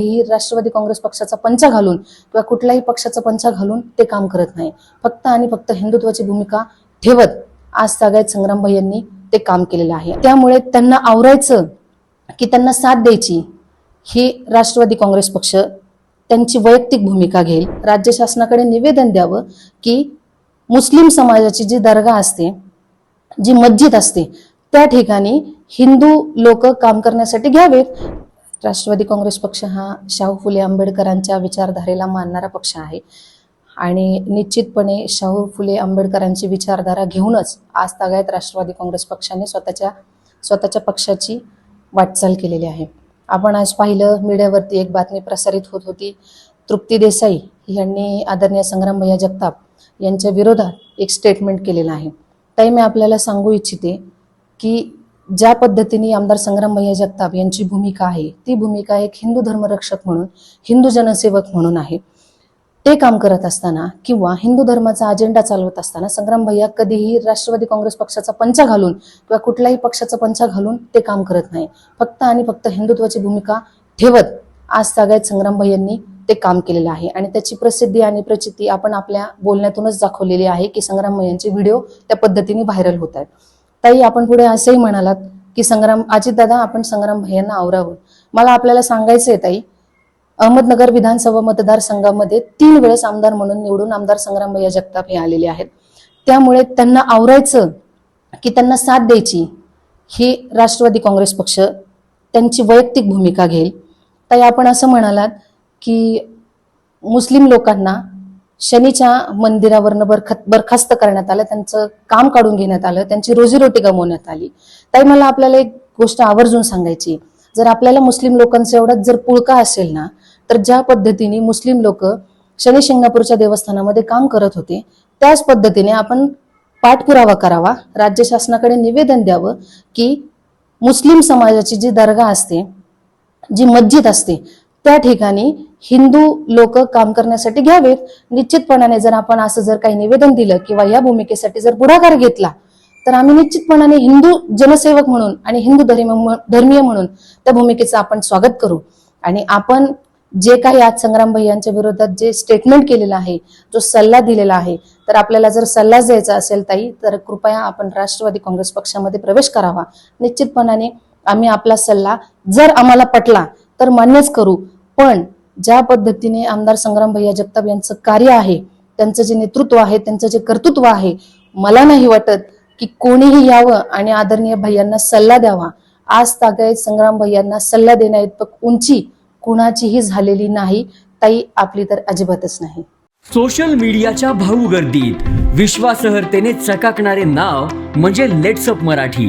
ही राष्ट्रवादी काँग्रेस पक्षाचा पंचा घालून किंवा कुठल्याही पक्षाचा पंचा घालून ते काम करत नाही. फक्त आणि फक्त हिंदुत्वाची भूमिका ठेवत आज सगळ्यात संग्रामभाई यांनी ते काम केलेलं आहे. त्यामुळे त्यांना आवरायचं की त्यांना साथ द्यायची ही राष्ट्रवादी काँग्रेस पक्ष त्यांची वैयक्तिक भूमिका घेईल. राज्य शासनाकडे निवेदन द्यावं की मुस्लिम समाजाची जी दर्गा असते जी मस्जिद असते त्या ठिकाणी हिंदू लोक काम करण्यासाठी घ्यावेत. राष्ट्रवादी काँग्रेस पक्ष हा शाहू फुले आंबेडकरांच्या विचारधारेला मानणारा पक्ष आहे. आणि निश्चितपणे शाहू फुले आंबेडकरांची विचारधारा घेऊनच आज तागायत राष्ट्रवादी काँग्रेस पक्षाने स्वतःच्या स्वतःच्या पक्षाची वाटचाल केलेली आहे. आपण आज पाहिलं मीडियावरती एक बातमी प्रसारित होत होती. तृप्ती देसाई यांनी आदरणीय संग्राम भैया जगताप यांच्या विरोधात एक स्टेटमेंट केलेलं आहे. ताई मी आपल्याला सांगू इच्छिते की ज्या पद्धतीने आमदार संग्राम भैया जगताप यांची भूमिका आहे ती भूमिका एक हिंदू धर्मरक्षक म्हणून हिंदू जनसेवक म्हणून आहे. ते काम करत असताना किंवा हिंदू धर्माचा अजेंडा चालवत असताना संग्राम भैया कधीही राष्ट्रवादी काँग्रेस पक्षाचा पंचा घालून किंवा कुठल्याही पक्षाचा पंचा घालून ते काम करत नाही. फक्त आणि फक्त हिंदुत्वाची भूमिका ठेवत आज सगळ्यात संग्राम भैयांनी ते काम केलेलं आहे. आणि त्याची प्रसिद्धी आणि प्रचिती आपण आपल्या बोलण्यातूनच दाखवलेली आहे की संग्राम भैयांचे व्हिडिओ त्या पद्धतीने व्हायरल होत आहेत. ताई आपण पुढे असंही म्हणालात की संग्राम अजितदादा आपण संग्राम भैयांना आवरावं. मला आपल्याला सांगायचं आहे ताई अहमदनगर विधानसभा मतदारसंघामध्ये तीन वेळेस आमदार म्हणून निवडून आमदार संग्राम भैया जगताप हे आलेले आहेत. त्यामुळे त्यांना आवरायचं की त्यांना साथ द्यायची ही राष्ट्रवादी काँग्रेस पक्ष त्यांची वैयक्तिक भूमिका घेईल. ताई आपण असं म्हणालात की मुस्लिम लोकांना शनीच्या मंदिरावरनं बरखत बरखास्त करण्यात आलं त्यांचं काम काढून घेण्यात आलं त्यांची रोजीरोटी गमवण्यात आली. ताई मला आपल्याला एक गोष्ट आवर्जून सांगायची जर आपल्याला मुस्लिम लोकांचा एवढाच जर पुळका असेल ना तर ज्या पद्धतीने मुस्लिम लोक शनी शिंगणापूरच्या देवस्थानामध्ये काम करत होते त्याच पद्धतीने आपण पाठपुरावा करावा राज्य शासनाकडे निवेदन द्यावं की मुस्लिम समाजाची जी दर्गा असते जी मस्जिद असते त्या ठिकाणी हिंदू लोक काम करण्यासाठी घ्यावेत. निश्चितपणाने जर आपण असं जर काही निवेदन दिलं किंवा या भूमिकेसाठी जर पुढाकार घेतला तर आम्ही निश्चितपणाने हिंदू जनसेवक म्हणून आणि हिंदू धर्म धर्मीय म्हणून त्या भूमिकेचं आपण स्वागत करू. आणि आपण जे काही आज संग्राम भैयांच्या विरोधात जे स्टेटमेंट केलेलं आहे जो सल्ला दिलेला आहे तर आपल्याला जर सल्ला द्यायचा असेल ताई तर कृपया आपण राष्ट्रवादी काँग्रेस पक्षामध्ये प्रवेश करावा. निश्चितपणाने आम्ही आपला सल्ला जर आम्हाला पटला तर मान्यच करू. पण ज्या पद्धतीने आमदार संग्राम भैया जगताप यांचं कार्य आहे त्यांचं जे नेतृत्व आहे त्यांचं जे कर्तृत्व आहे मला नाही वाटत की कोणीही यावं आणि आदरणीय भैयांना सल्ला द्यावा. आज तागायत संग्राम भैयांना सल्ला देण्याइतपत उंची कुणाचीही झालेली नाही ताई आपली तर अजिबातच नाही. सोशल मीडियाच्या भाऊ गर्दीत विश्वासार्हतेने चकाकणारे नाव म्हणजे लेट्सअप मराठी.